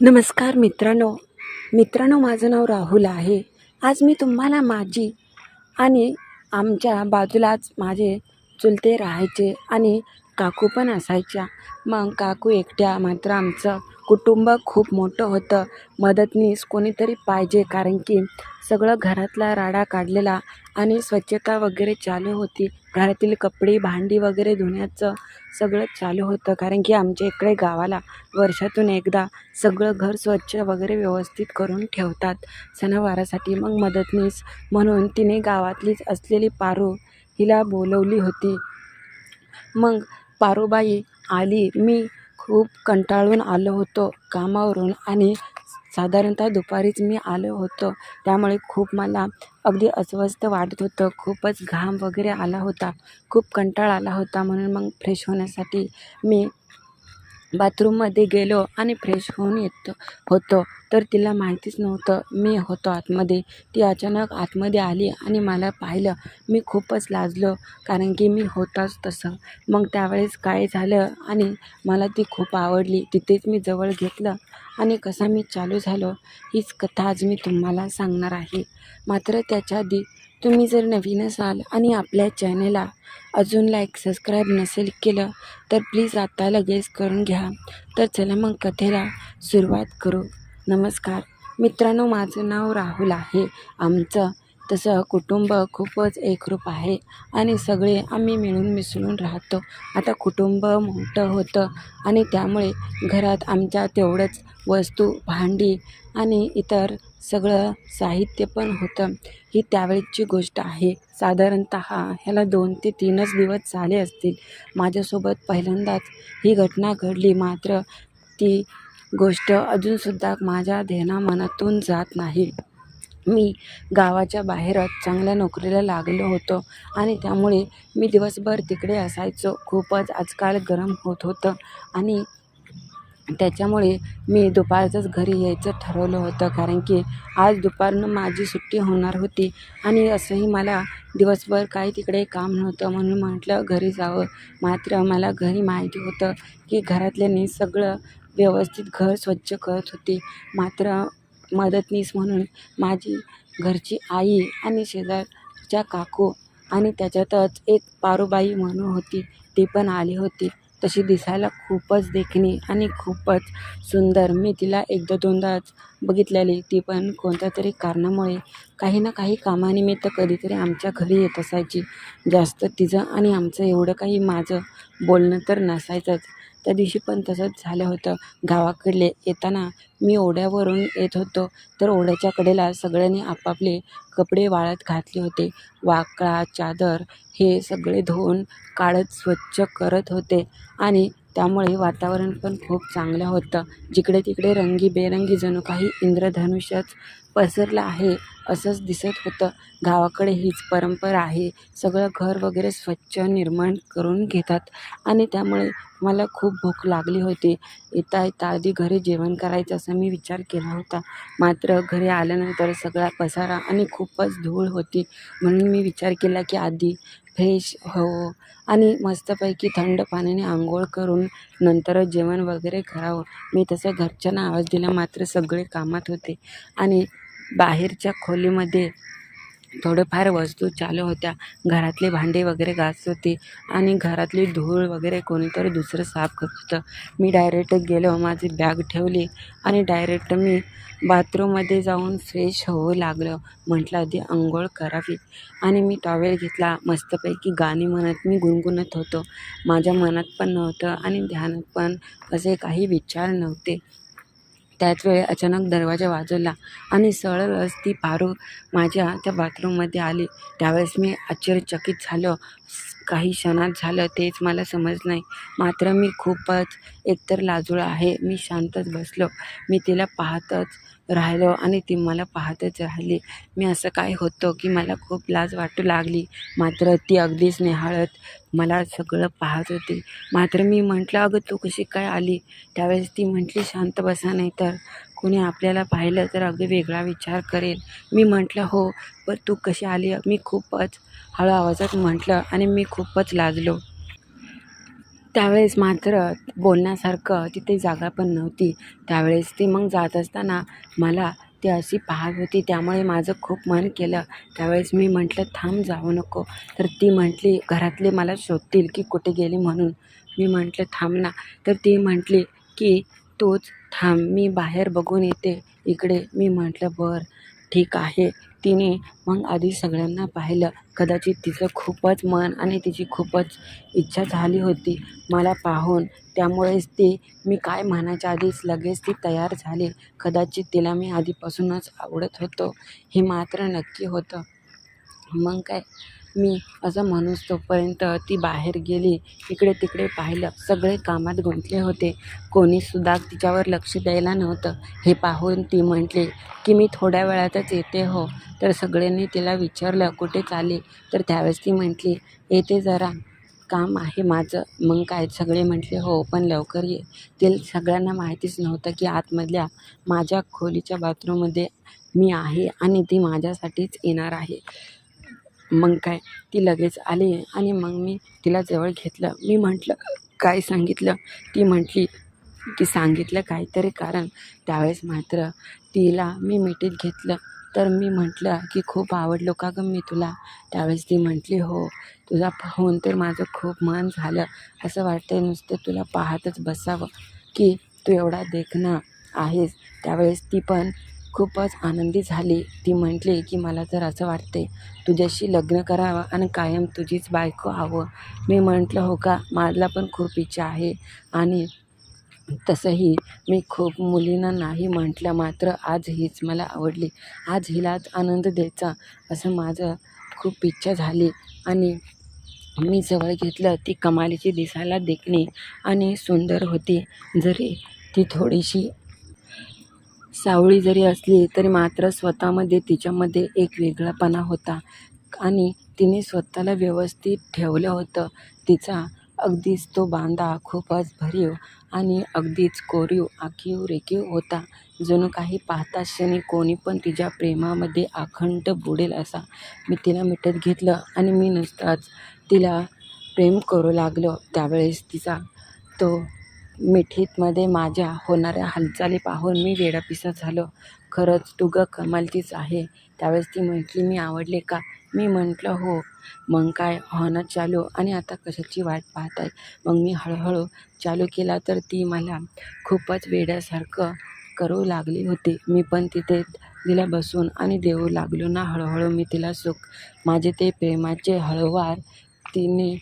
नमस्कार मित्रांनो. मित्रांनो माझं नाव राहुल आहे. आज मी तुम्हाला माझी आणि आमच्या बाजूलाच माझे चुलते राहायचे आणि काकू पण असायच्या. मग काकू एकट्या मात्र आमचं कुटुंब खूप मोठं होतं. मदतनीस कोणीतरी पाहिजे कारण की सगळं घरातला राडा काढलेला आणि स्वच्छता वगैरे चालू होती. घरातील कपडे भांडी वगैरे धुण्याचं सगळं चालू होतं. कारण की आमच्या इकडे गावाला वर्षातून एकदा सगळं घर स्वच्छ वगैरे व्यवस्थित करून ठेवतात सणावारासाठी. मग मदतनीस म्हणून तिने गावातलीच असलेली पारू हिला बोलवली होती. मग पारूबाई आली. मी खूप कंटाळून आलो होतो कामावरून आणि साधारणतः दुपारीच मी आलो होतो. त्यामुळे खूप मला अगदी अस्वस्थ वाटत होतं. खूपच घाम वगैरे आला होता. खूप कंटाळा आला होता. म्हणून मग फ्रेश होण्यासाठी मी बाथरूममध्ये गेलो आणि फ्रेश होऊन येतो होतो. तर तिला माहितीच नव्हतं मी होतो आतमध्ये. ती अचानक आतमध्ये आली आणि मला पाहिलं. मी खूपच लाजलो कारण की मी होताच तसं. मग त्यावेळेस काय झालं आणि मला ती खूप आवडली. तिथेच मी जवळ घेतलं आणि कसा मी चालू झालो हीच कथा आज मी तुम्हाला सांगणार आहे. मात्र त्याच्या आधी तुम्ही जर नवीन असाल आणि आपल्या चॅनलला अजून लाईक सबस्क्राईब नसेल केलं तर प्लीज आता लगेच करून घ्या. तर चला मग कथेला सुरुवात करू. नमस्कार. मित्रांनो माझं नाव राहुल आहे. आमचं तसं कुटुंब खूपच एकरूप आहे आणि सगळे आम्ही मिळून मिसळून राहतो. आता कुटुंब मोठं होतं आणि त्यामुळे घरात आमच्या तेवढंच वस्तू भांडी आणि इतर सगळं साहित्य पण होतं. ही त्यावेळेची गोष्ट आहे. साधारणत ह्याला दोन ते तीनच दिवस झाले असतील. माझ्यासोबत पहिल्यांदाच ही घटना घडली. मात्र ती गोष्ट अजूनसुद्धा माझ्या ध्यानामनातून जात नाही. मी गावाच्या बाहेरच चांगल्या नोकरीला लागलो होतो आणि त्यामुळे मी दिवसभर तिकडे असायचो. खूपच आजकाल गरम होत होतं आणि त्याच्यामुळे मी दुपारचंच घरी यायचं ठरवलं होतं. कारण की आज दुपारनं माझी सुट्टी होणार होती आणि असंही मला दिवसभर काही तिकडे काम नव्हतं म्हणून म्हटलं घरी जावं. मात्र मला घरी माहिती होतं की घरातल्यानी सगळं व्यवस्थित घर स्वच्छ करत होते. मात्र मदतनीस म्हणून माझी घरची आई आणि शेजारच्या काकू आणि त्याच्यातच एक पारूबाई म्हणून होती ती पण आली होती. तशी दिसायला खूपच देखणी आणि खूपच सुंदर. मी तिला एकदा दोनदाच बघितलेली. ती पण कोणत्या तरी कारणामुळे काही ना काही कामानिमित्त कधीतरी आमच्या घरी येत असायची. जास्त तिचं आणि आमचं एवढं काही माझं बोलणं तर नसायचंच. त्या दिवशी पण तसंच झालं होतं. गावाकडले येताना मी ओढ्यावरून येत होतो. तर ओढ्याच्या कडेला सगळ्यांनी आपापले कपडे वाळत घातले होते. वाकळा चादर हे सगळे धुवून काढत स्वच्छ करत होते. आणि त्यामुळे वातावरण पण खूप चांगलं होतं. जिकडे तिकडे रंगीबेरंगी जणू काही इंद्रधनुष्यच पसरलं आहे असंच दिसत होतं. गावाकडे हीच परंपरा आहे. सगळं घर वगैरे स्वच्छ निर्माण करून घेतात. आणि त्यामुळे मला खूप भूक लागली होती. येता येता आधी घरी जेवण करायचं असा मी विचार केला होता. मात्र घरी आल्यानंतर सगळा पसारा आणि खूपच धूळ होती. म्हणून मी विचार केला की आधी फ्रेश हो. आणि मस्तपैकी थंड पाण्याने आंघोळ करून नंतर जेवण वगैरे करावं. मी तसं घरच्यांना आवाज दिला मात्र सगळे कामात होते. आणि बाहेरच्या खोलीमध्ये थोडंफार वस्तू चालू होत्या. घरातले भांडे वगैरे घासत होते आणि घरातली धूळ वगैरे कोणीतरी दुसरं साफ करत होतं. मी डायरेक्ट गेलो माझी बॅग ठेवली आणि डायरेक्ट मी बाथरूममध्ये जाऊन फ्रेश होऊ लागलं. म्हटलं आधी आंघोळ करावी. आणि मी टॉवेल घेतला. मस्तपैकी गाणी म्हणत मी गुणगुणत होतो. माझ्या मनात पण नव्हतं आणि ध्यानात पण असे काही विचार नव्हते. त्याच वेळी अचानक दरवाजा वाजवला आणि सरळच ती पारू माझ्या त्या बाथरूममध्ये आली. त्यावेळेस मी आश्चर्यचकित झालो. काही क्षणात झालं तेच मला समजलं नाही. मात्र मी खूपच एकतर लाजूळ आहे. मी शांतच बसलो. मी तिला पाहतच राहिलो आणि ती मला पाहतच राहिली. मी असं काय होतो की मला खूप लाज वाटू लागली. मात्र ती अगदीच निहाळत मला सगळं पाहत होती. मात्र मी म्हटलं अगं तू कशी काय आली? त्यावेळेस ती म्हटली शांत बसा नाही तर कोणी आपल्याला पाहिलं तर अगदी वेगळा विचार करेल. मी म्हटलं हो पण तू कशी आली? मी खूपच हळू आवाजात म्हटलं आणि मी खूपच लाजलो. त्यावेळेस मात्र बोलण्यासारखं तिथे जागा पण नव्हती. त्यावेळेस ती मग जात असताना मला ती अशी पाहत होती. त्यामुळे माझं खूप मन केलं. त्यावेळेस मी म्हटलं थांब जाऊ नको. तर ती म्हटली घरातले मला शोधतील की कुठे गेली म्हणून. मी म्हटलं थांब ना. तर ती म्हटली की तूच थांब मी बाहेर बघून येते. इकडे मी म्हटलं बरं ठीक आहे. तिने मग आधी सगळ्यांना पाहिलं. कदाचित तिचं खूपच मन आणि तिची खूपच इच्छा झाली होती. मला पाहून त्यामुळेच ती मी काय म्हणायच्या आधीच लगेच ती तयार झाली. कदाचित तिला मी आधीपासूनच आवडत होतो. हे मात्र नक्की होतं. मग काय? मी असं म्हणूस तोपर्यंत ती बाहेर गेली इकडे तिकडे पाहिलं सगळे कामात गुंतले होते. कोणीसुद्धा तिच्यावर लक्ष द्यायला नव्हतं. हे पाहून ती म्हटली की मी थोड्या वेळातच येते हो. तर सगळ्यांनी तिला विचारलं कुठे चालली? तर त्यावेळेस ती म्हटली येते जरा. काम आहे माझं. मग काय? सगळे म्हटले हो पण लवकर ये. ते सगळ्यांना माहितीच नव्हतं की आतमधल्या माझ्या खोलीच्या बाथरूममध्ये मी आहे आणि ती माझ्यासाठीच येणार आहे. मग काय? ती लगेच आली आणि मग मी तिला जवळ घेतलं. मी म्हटलं काय सांगितलं? ती म्हटली की सांगितलं काहीतरी कारण त्यावेळेस मात्र तिला मी मिठीत घेतलं. तर मी म्हटलं की खूप आवडलो का गं मी तुला? त्यावेळेस ती म्हटली हो तुझा पाहून तर माझं खूप मन झालं. असं वाटतंय नुसतं तुला पाहतच बसावं की तू एवढा देखणा आहेस. त्यावेळेस ती पण खूपच आनंदी झाली. ती म्हटली की मला तर असं वाटते तुझ्याशी लग्न करावं आणि कायम तुझीच बायको हवं. मी म्हटलं हो का? मला पण खूप इच्छा आहे आणि तसंही मी खूप मुलींना नाही म्हटलं मात्र आज हीच मला आवडली. आज हिलाच आनंद द्यायचा असं माझं खूप इच्छा झाली आणि मी जवळ घेतलं. ती कमालीची दिसायला देखणी आणि सुंदर होती. जरी ती थोडीशी सावळी जरी असली तरी मात्र स्वतःमध्ये तिच्यामध्ये एक वेगळापणा होता आणि तिने स्वतःला व्यवस्थित ठेवलं होतं. तिचा अगदीच तो बांधा खूपच भरीव आणि अगदीच कोरीव आखीव रेखीव होता. जणू काही पाहता क्षणी कोणी पण तिच्या प्रेमामध्ये अखंड बुडेल असा मी तिला मिठत घेतलं आणि मी नुसताच तिला प्रेम करू लागलो. त्यावेळेस तिचा तो मिठीतमध्ये माझ्या होणाऱ्या हालचाली पाहून मी वेडापिसा झालो. खरंच तू गं कमालचीच आहे. त्यावेळेस ती म्हटली मी आवडले का? मी म्हटलं हो. मग काय? होणं चालू. आणि आता कशाची वाट पाहत आहे मग मी हळूहळू चालू केला तर ती मला खूपच वेड्यासारखं करू लागली होती. मी पण तिथे तिला बसून आणि देऊ लागलो ना हळूहळू मी तिला सुख. माझे ते प्रेमाचे हळूवार तिने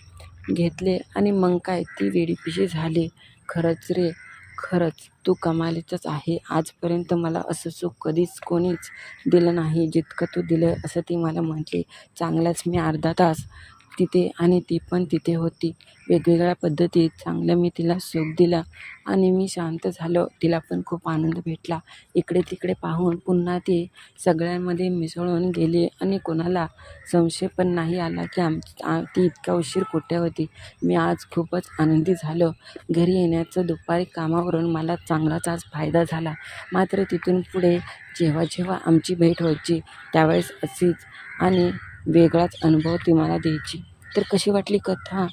घेतले आणि मग काय? ती वेडीपिशी झाली. खरंच रे. खरंच तू कमालीचंच आहे. आजपर्यंत मला असं सुख कधीच कोणीच दिलं नाही जितकं तू दिलं असं ती मला म्हटली. चांगलाच मी अर्धा तास तिथे आणि ती पण तिथे होती. वेगवेगळ्या पद्धतीत चांगलं मी तिला सुख दिला आणि मी शांत झालो. तिला पण खूप आनंद भेटला. इकडे तिकडे पाहून पुन्हा ती सगळ्यांमध्ये मिसळून गेली आणि कोणाला संशय पण नाही आला की आम ती इतका उशीर कुठे होती. मी आज खूपच आनंदी झालो. घरी येण्याचं दुपारी कामावरून मला चांगलाच आज फायदा झाला. मात्र तिथून पुढे जेव्हा जेव्हा आमची भेट व्हायची त्यावेळेस अशीच आणि वेगळाच अनुभव ती मला द्यायची. तर कशी वाटली कथा?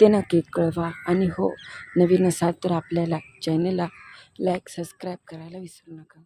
ते नक्की कळवा. आणि हो नवीन असाल तर आपल्याला चॅनेलला लाईक सबस्क्राईब करायला विसरू नका.